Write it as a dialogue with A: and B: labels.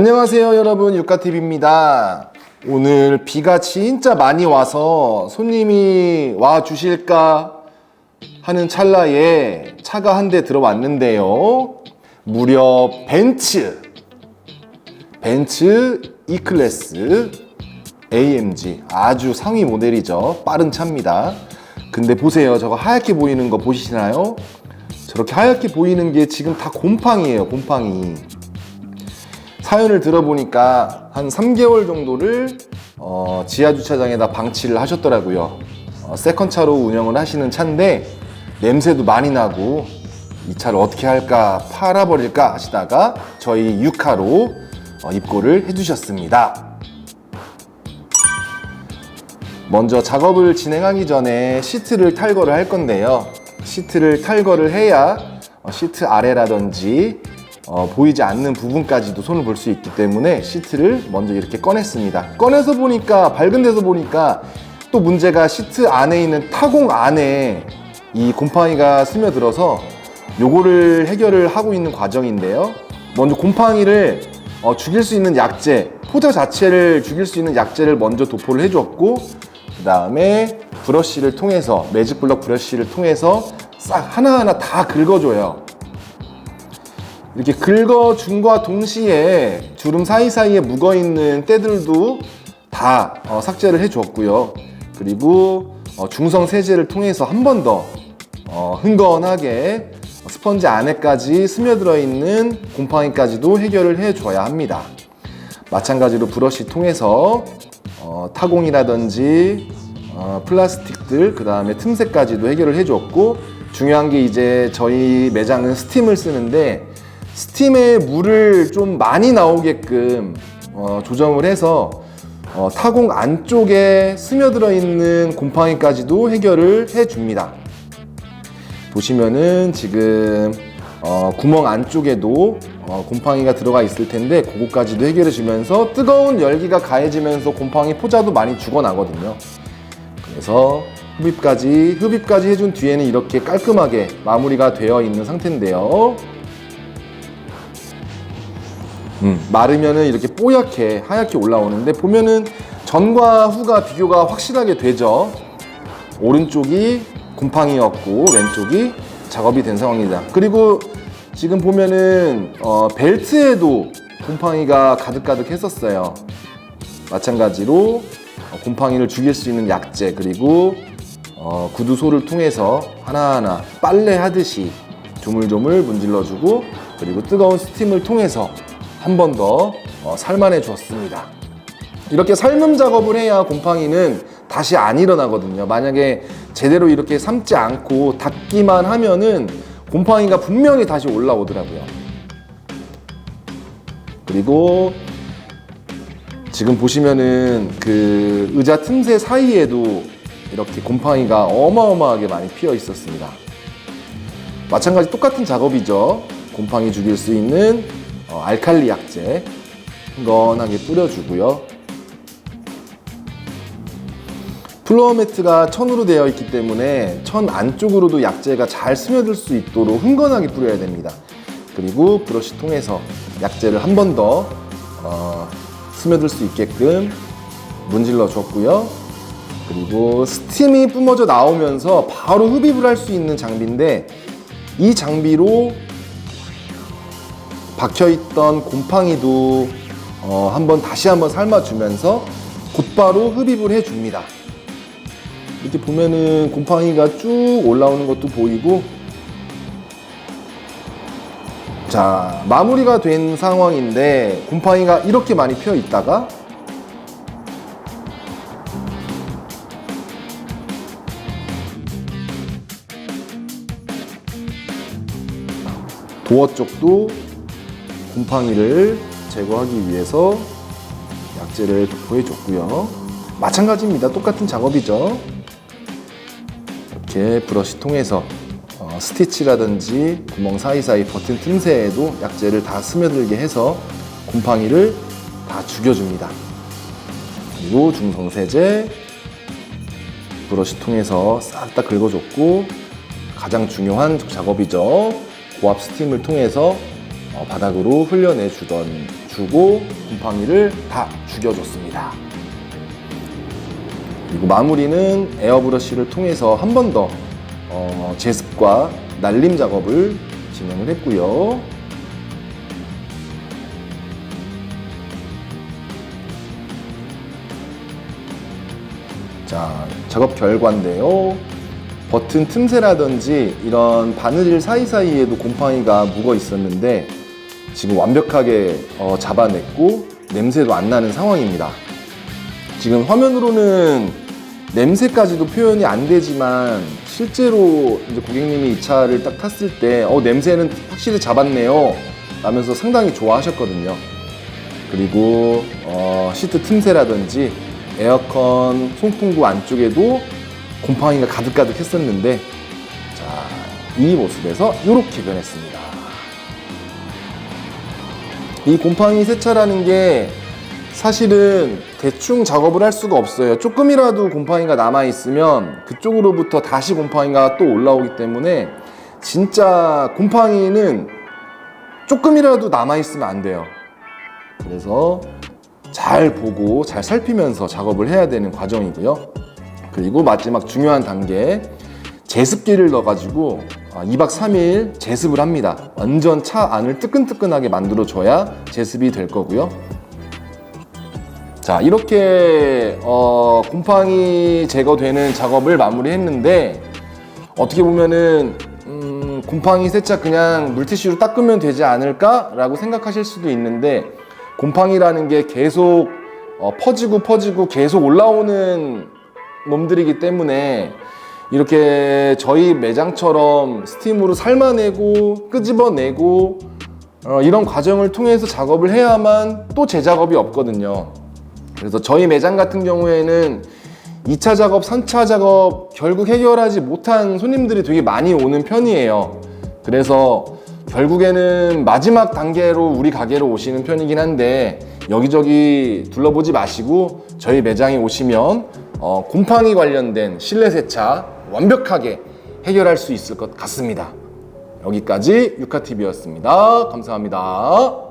A: 안녕하세요 여러분. 육가TV입니다. 오늘 비가 진짜 많이 와서 손님이 와 주실까 하는 찰나에 차가 한 대 들어왔는데요. 무려 벤츠 벤츠 E클래스 AMG 아주 상위 모델이죠. 빠른 차입니다. 근데 보세요. 저거 하얗게 보이는 거 보이시나요? 저렇게 하얗게 보이는 게 지금 다 곰팡이에요 곰팡이 사연을 들어보니까 한 3개월 정도를 어, 지하 주차장에다 방치를 하셨더라고요. 어, 세컨 차로 운영을 하시는 차인데 냄새도 많이 나고 이 차를 어떻게 할까 팔아버릴까 하시다가 저희 유카로 어, 입고를 해주셨습니다. 먼저 작업을 진행하기 전에 시트를 탈거를 할 건데요. 시트를 탈거를 해야 어, 시트 아래라든지 어, 보이지 않는 부분까지도 손을 볼 수 있기 때문에 시트를 먼저 이렇게 꺼냈습니다. 꺼내서 보니까 밝은 데서 보니까 또 문제가 시트 안에 있는 타공 안에 이 곰팡이가 스며들어서 요거를 해결을 하고 있는 과정인데요. 먼저 곰팡이를 어, 죽일 수 있는 약제, 포자 자체를 죽일 수 있는 약제를 먼저 도포를 해줬고 그 다음에 브러쉬를 통해서 매직 블럭 브러쉬를 통해서 싹 하나하나 다 긁어줘요. 이렇게 긁어준과 동시에 주름 사이사이에 묵어있는 때들도 다 어, 삭제를 해줬고요. 그리고 어, 중성 세제를 통해서 한 번 더 어, 흥건하게 스펀지 안에까지 스며들어 있는 곰팡이까지도 해결을 해줘야 합니다. 마찬가지로 브러쉬 통해서 어, 타공이라든지 어, 플라스틱들 그 다음에 틈새까지도 해결을 해줬고 중요한 게 이제 저희 매장은 스팀을 쓰는데 스팀에 물을 좀 많이 나오게끔 어, 조정을 해서 어, 타공 안쪽에 스며들어 있는 곰팡이까지도 해결을 해줍니다. 보시면은 지금 어, 구멍 안쪽에도 어, 곰팡이가 들어가 있을 텐데 그거까지도 해결해 주면서 뜨거운 열기가 가해지면서 곰팡이 포자도 많이 죽어나거든요. 그래서 흡입까지 흡입까지 해준 뒤에는 이렇게 깔끔하게 마무리가 되어 있는 상태인데요. 음, 마르면은 이렇게 뽀얗게 하얗게 올라오는데 보면은 전과 후가 비교가 확실하게 되죠. 오른쪽이 곰팡이였고 왼쪽이 작업이 된 상황이다. 그리고 지금 보면은 어, 벨트에도 곰팡이가 가득가득 했었어요. 마찬가지로 어, 곰팡이를 죽일 수 있는 약재 그리고 어, 구두소를 통해서 하나하나 빨래 하듯이 조물조물 문질러주고 그리고 뜨거운 스팀을 통해서 한 번더 어, 살만해 주었습니다. 이렇게 삶음 작업을 해야 곰팡이는 다시 안 일어나거든요. 만약에 제대로 이렇게 삶지 않고 닦기만 하면은 곰팡이가 분명히 다시 올라오더라고요. 그리고 지금 보시면은 그 의자 틈새 사이에도 이렇게 곰팡이가 어마어마하게 많이 피어 있었습니다. 마찬가지 똑같은 작업이죠. 곰팡이 죽일 수 있는 어, 알칼리 약재 흥건하게 뿌려주고요. 플로어 매트가 천으로 되어 있기 때문에 천 안쪽으로도 약재가 잘 스며들 수 있도록 흥건하게 뿌려야 됩니다. 그리고 브러쉬 통해서 약재를 한 번더 어, 스며들 수 있게끔 문질러 줬고요. 그리고 스팀이 뿜어져 나오면서 바로 흡입을 할 수 있는 장비인데 이 장비로 박혀있던 곰팡이도 어, 한번 다시 한번 삶아주면서 곧바로 흡입을 해줍니다. 이렇게 보면은 곰팡이가 쭉 올라오는 것도 보이고 자 마무리가 된 상황인데 곰팡이가 이렇게 많이 피어 있다가 도어 쪽도 곰팡이를 제거하기 위해서 약재를 도포해 줬고요. 마찬가지입니다. 똑같은 작업이죠. 이렇게 브러쉬 통해서 어, 스티치라든지 구멍 사이사이 버튼 틈새에도 약재를 다 스며들게 해서 곰팡이를 다 죽여줍니다. 그리고 중성세제 브러쉬 통해서 싹 다 긁어줬고 가장 중요한 작업이죠. 고압 스팀을 통해서 어, 바닥으로 흘려내 주던 두고 곰팡이를 다 죽여줬습니다. 그리고 마무리는 에어브러쉬를 통해서 한 번 더 어, 제습과 날림 작업을 진행을 했고요. 자, 작업 결과인데요. 버튼 틈새라든지 이런 바느질 사이사이에도 곰팡이가 묵어 있었는데 지금 완벽하게 어, 잡아냈고 냄새도 안 나는 상황입니다. 지금 화면으로는 냄새까지도 표현이 안 되지만 실제로 이제 고객님이 이 차를 딱 탔을 때 어, 냄새는 확실히 잡았네요 라면서 상당히 좋아하셨거든요. 그리고 어, 시트 틈새라든지 에어컨 송풍구 안쪽에도 곰팡이가 가득가득 했었는데 자, 이 모습에서 이렇게 변했습니다. 이 곰팡이 세차라는 게 사실은 대충 작업을 할 수가 없어요. 조금이라도 곰팡이가 남아있으면 그쪽으로부터 다시 곰팡이가 또 올라오기 때문에 진짜 곰팡이는 조금이라도 남아있으면 안 돼요. 그래서 잘 보고 잘 살피면서 작업을 해야 되는 과정이고요. 그리고 마지막 중요한 단계 제습기를 넣어가지고 2박 3일 제습을 합니다. 완전 차 안을 뜨끈뜨끈하게 만들어줘야 제습이 될 거고요. 자 이렇게 어, 곰팡이 제거되는 작업을 마무리했는데 어떻게 보면은 음, 곰팡이 세차 그냥 물티슈로 닦으면 되지 않을까라고 생각하실 수도 있는데 곰팡이라는 게 계속 어, 퍼지고 퍼지고 계속 올라오는 놈들이기 때문에 이렇게 저희 매장처럼 스팀으로 삶아내고 끄집어내고 어, 이런 과정을 통해서 작업을 해야만 또 재작업이 없거든요. 그래서 저희 매장 같은 경우에는 2차 작업, 3차 작업 결국 해결하지 못한 손님들이 되게 많이 오는 편이에요. 그래서 결국에는 마지막 단계로 우리 가게로 오시는 편이긴 한데 여기저기 둘러보지 마시고 저희 매장에 오시면 어, 곰팡이 관련된 실내 세차 완벽하게 해결할 수 있을 것 같습니다. 여기까지 유카TV였습니다. 감사합니다.